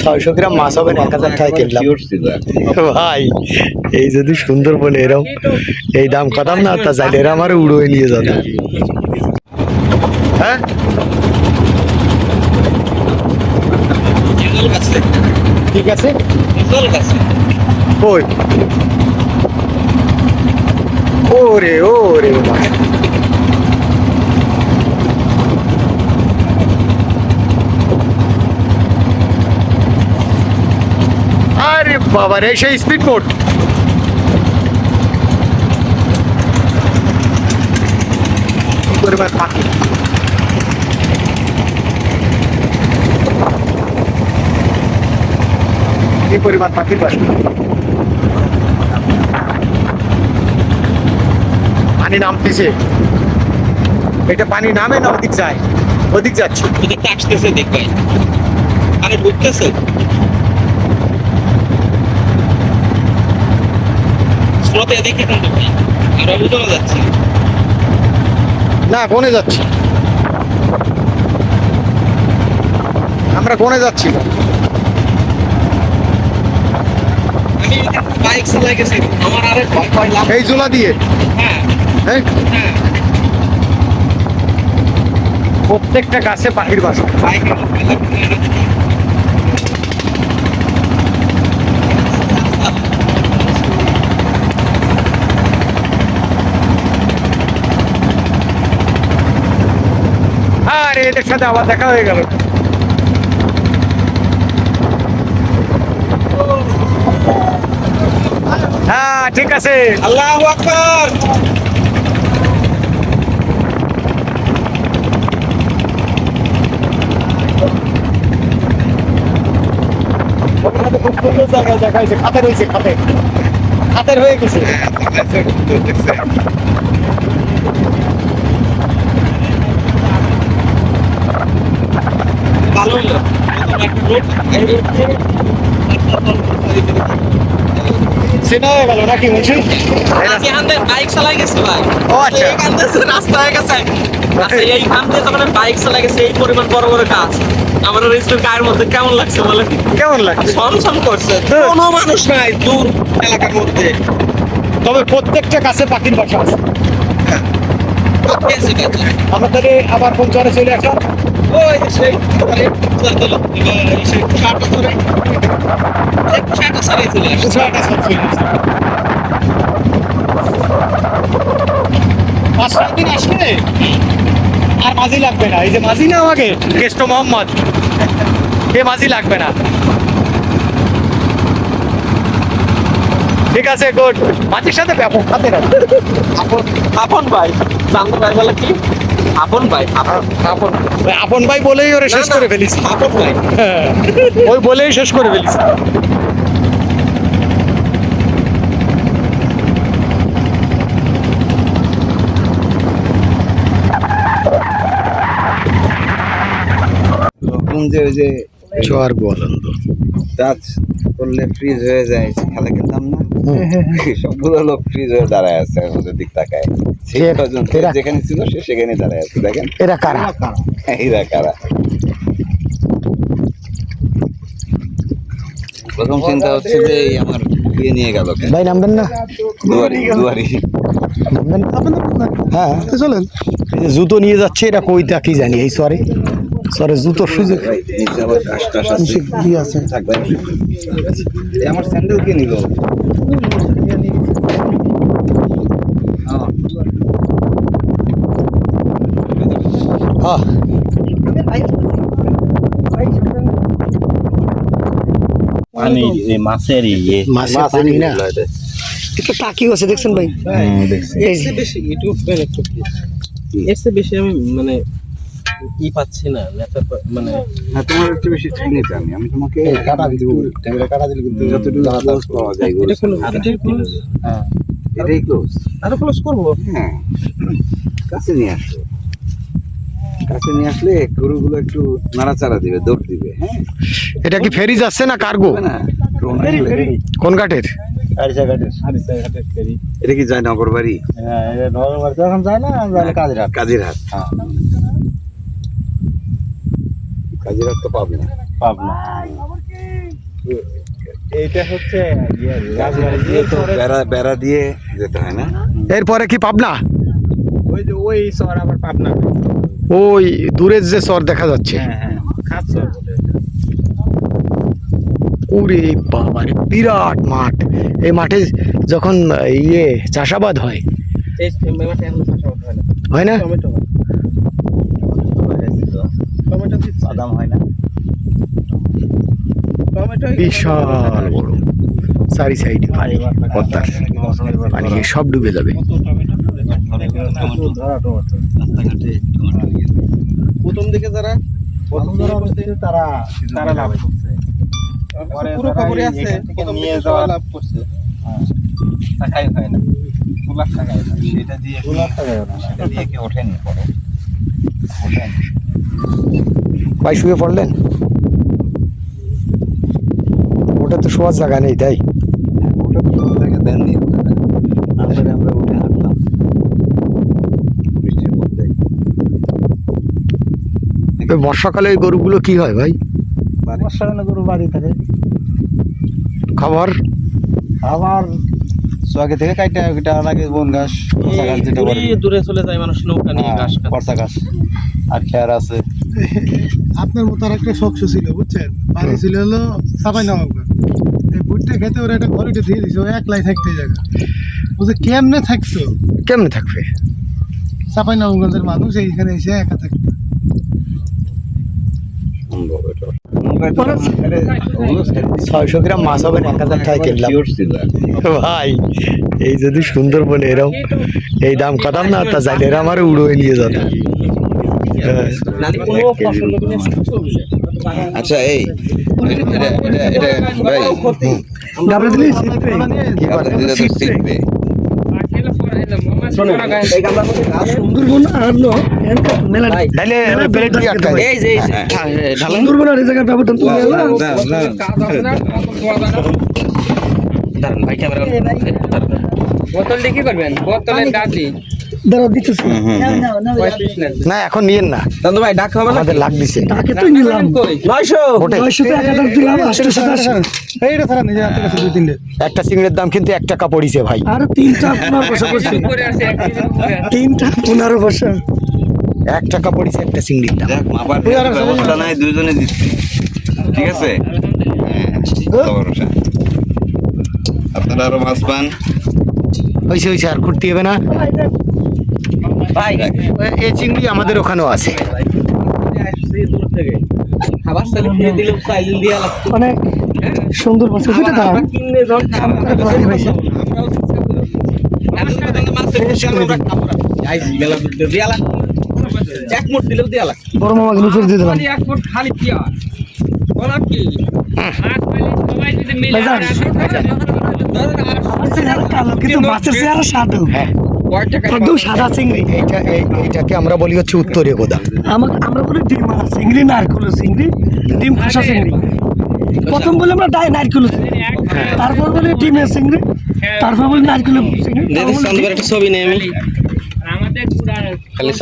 ছয়শো গ্রাম মাছ হবে এক হাজার টাকা কিনলাম। ভাই এই যদি সুন্দর বলে এরম এই দাম কদাম না তা চাইলে এরা আমার উড়োয় নিয়ে যাবে। হ্যাঁ? ঠিক আছে। ওই। ওরে ওরে ভাই আরে বাবা রে সেই স্পিড বোট পরিমাণ পাখির পানি নামতেছে। এটা পানি নামে না, ওদিক যায়। ওদিক যাচ্ছে। ওদিকে আসতেছে দেখবে আরে এদিকে আমরা উঠে যাচ্ছি। না কোনে যাচ্ছি। আমরা কোনে যাচ্ছি। আমি বাইক চালাই গেছি। আমার আরে ভয় ভয় লাভ এই জোলা দিয়ে? হ্যাঁ। হ্যাঁ হ্যাঁ। প্রত্যেকটা গাছে পাখির বাসা এদের সাথে আবার দেখা হয়ে গেল। হ্যাঁ ঠিক আছে। আল্লাহ আকবার। খুব সুন্দর জায়গায় দেখা হয়েছে খাতে রয়েছে খাতে। খাতের হয়ে গেছে। ভালো হলো একটা রোড সেটা গেল নাকি বাইক চালাই গেছি ভাই। ও আচ্ছা। রাস্তা হয়ে গেছে। আচ্ছা যখন বাইক চালাই গেছি এই পরিমাণ বড় বড় আমার গায়ের মধ্যে কেমন লাগছে বলে কেমন লাগছে? করছে। হ্যাঁ। কোনো মানুষ নাই দূর এলাকার মধ্যে। তবে প্রত্যেকটা কাছে পাখির বাসা আছে। আমরা তাহলে আবার কোন চরে চলে আসলাম ওই সেই পাঁচ সাত দিন আসলে আর মাঝি লাগবে না। এই যে মাঝি না আমাকে? কেষ্ট মোহাম্মদ। এ মাঝি লাগবে না? ঠিক আছে গুড মাঝির সাথে ব্যাপক খাতে আপন আপন ভাই। জানতো ভাই বলে কি? আপন ভাই আপন ভাই বলেই ওরে শেষ করে ফেলিস আপন ভাই। হ্যাঁ, ওই বলেই শেষ করে ফেলিস যে ওই যে চর বলন্দ টাচ করলে ফ্রিজ হয়ে যায় খেলা খেলতাম না। সবগুলো লোক ফ্রিজ হয়ে দাঁড়ায় আছে আমাদের দিক তাকায়। সেই এরা- যেখানে ছিল সে সেখানে দাঁড়ায় আছে দেখেন। এরা কারা? এরা কারা? প্রথম চিন্তা হচ্ছে যে এই আমার বিয়ে নিয়ে গেল ভাই নামবেন না। দুয়ারি দুয়ারি নামবেন না? হ্যাঁ। চলেন। জুতো নিয়ে যাচ্ছে এটা কইতা কি জানি এই সরে সরে জুতোর সুযোগ কি আছে আমার স্যান্ডেল কে নিল? হ্যাঁ পানি মাছের ইয়ে। মাছের পানি না? এটা টাকি আছে দেখছেন ভাই? দেখছি। এই যে- বেশি ইউটিউব ফ্যান একটু এর বেশি আমি মানে ই পাচ্ছি না মানে না তোমার একটু বেশি চিনিতে আমি আমি তোমাকে কাটা দিব ক্যামেরা কাটা দিলে কিন্তু যতটুকু ক্লোজ পাওয়া যায় এটা কোনো এটাই close? এটাই ক্লোজ আরও ক্লোজ করব? হ্যাঁ। কাছে নিয়ে আসো। কাছে নিয়ে আসলে গরুগুলো একটু নাড়াচাড়া দিবে দৌড় দিবে। হ্যাঁ। এটা কি ফেরি যাচ্ছে না কার্গো? না কোন ঘাটের আরিসা ঘাটের আরিসা ঘাটের ফেরি। এটা কি যায় নগর বাড়ি? হ্যাঁ এটা নগর বাড়িতে এখন যায় না যায় কাজের হাট কাজির তো পাবনা। পাবনা। এইটা হচ্ছে ইয়ে, তো বেড়া বেড়া দিয়ে যেতে হয় না? এরপরে কি পাবনা? ওই যে ওই শহর আবার পাবনা। ওই দূরের যে চর দেখা যাচ্ছে। হ্যাঁ হ্যাঁ শহর। ওরে বাবারে বিরাট মাঠ। এই মাঠে যখন ইয়ে চাষাবাদ হয় হয় হয় না? টমেটো দিচ্ছে? বাদাম হয় না। টমেটো বিশাল বড়। চারি সাইডে পানি পদ্মার। পানি সব ডুবে যাবে। প্রথম দিকে যারা প্রথম যারা হচ্ছে তারা তারা লাভ করছে। পরে এই আছে নিয়ে যাওয়া লাভ করছে। টাকাই হয় না। দু লাখ টাকাই সেটা দিয়ে দু লাখ সেটা দিয়ে কি ওঠেনি পরে। ওঠেন। ভাই শুয়ে পড়লেন? ওটা তো শোয়ার জায়গা নেই তাই? ওটা তো কোনো জায়গায় দেননি আমরা উঠে হাঁটলাম। বৃষ্টির মধ্যে। বর্ষাকালে ওই গরুগুলো কি হয় ভাই? বর্ষাকালে গরু বাড়ি থাকে। খাবার? আবার সোয়াগে থেকে কাইটা লাগে বন ঘাস যেটা দূরে চলে যায় মানুষ নৌকা নিয়ে ঘাস কাটে। ঘাস আর খেয়ার আছে। আপনার মতো আর একটা শখ ছিল বুঝছেন? বাড়ি ছিল হলো সাবাই নবাবগঞ্জ এই ভুট্টা খেতে ওরা একটা ঘরে দিয়ে দিয়েছে ও একলাই থাকতে জায়গা বলছে কেমনে থাকতো কেমনে থাকবে? চাপাই নবাবগঞ্জের মানুষ এইখানে এসে একা থাকতো দিছি। ছয়শো গ্রাম মাছ হবে না এক হাজার টাকা কিনলাম ভাই এই যদি সুন্দরবনে এরম এই দাম কদাম না তা যাইলে এরা আমার উড়োয় নিয়ে যেত আচ্ছা এই করে? গাবলা দিলে? তো শিখবে সুন্দরবন আর দিয়ে এই এই হ্যাঁ। জায়গার ব্যবধান তো। দাঁড়ান ভাই ক্যামেরা বোতলটা কি করবেন? বোতলের ডাবলি দিতেছি। না এখন নিয়েন না। দাদু ভাই ডাক হবে না? আমাদের লাগ দিছে। তাকে তো নিলাম। কই নয়শো। ওটাই নয়শো তো দিলাম আটশো সাতাশ। এইটা ছাড়া নিজে হাতে কাছে দুই তিনটে। একটা সিংড়ের দাম কিন্তু এক টাকা পড়িছে ভাই। আর তিনটা পনেরো বছর করছি। এক। তিনটা টাকা পড়িছে একটা চিংড়ির দাম। মাপার ব্যবস্থা নাই দুজনে দিচ্ছি। ঠিক আছে? হ্যাঁ, আপনারা আরও মাছ পান? হয়েছে হয়েছে আর খুঁড়তে হবে না। ভাই এই চিংড়ি আমাদের ওখানেও আছে। অনেক সুন্দর। বড় মামাকে নিচে দিয়ে দিলাম। খালি কি? এইটাকে আমরা বলি হচ্ছে উত্তরে গোদা আমরা বলি ডিম চিংড়ি নারকুল চিংড়ি ডিম খাসা চিংড়ি প্রথম বলি আমরা ডাই নারকুল তারপর বলি ডিমের চিংড়ি তারপর বলি নারকুল চিংড়ি ছবি নেই আমি। খালি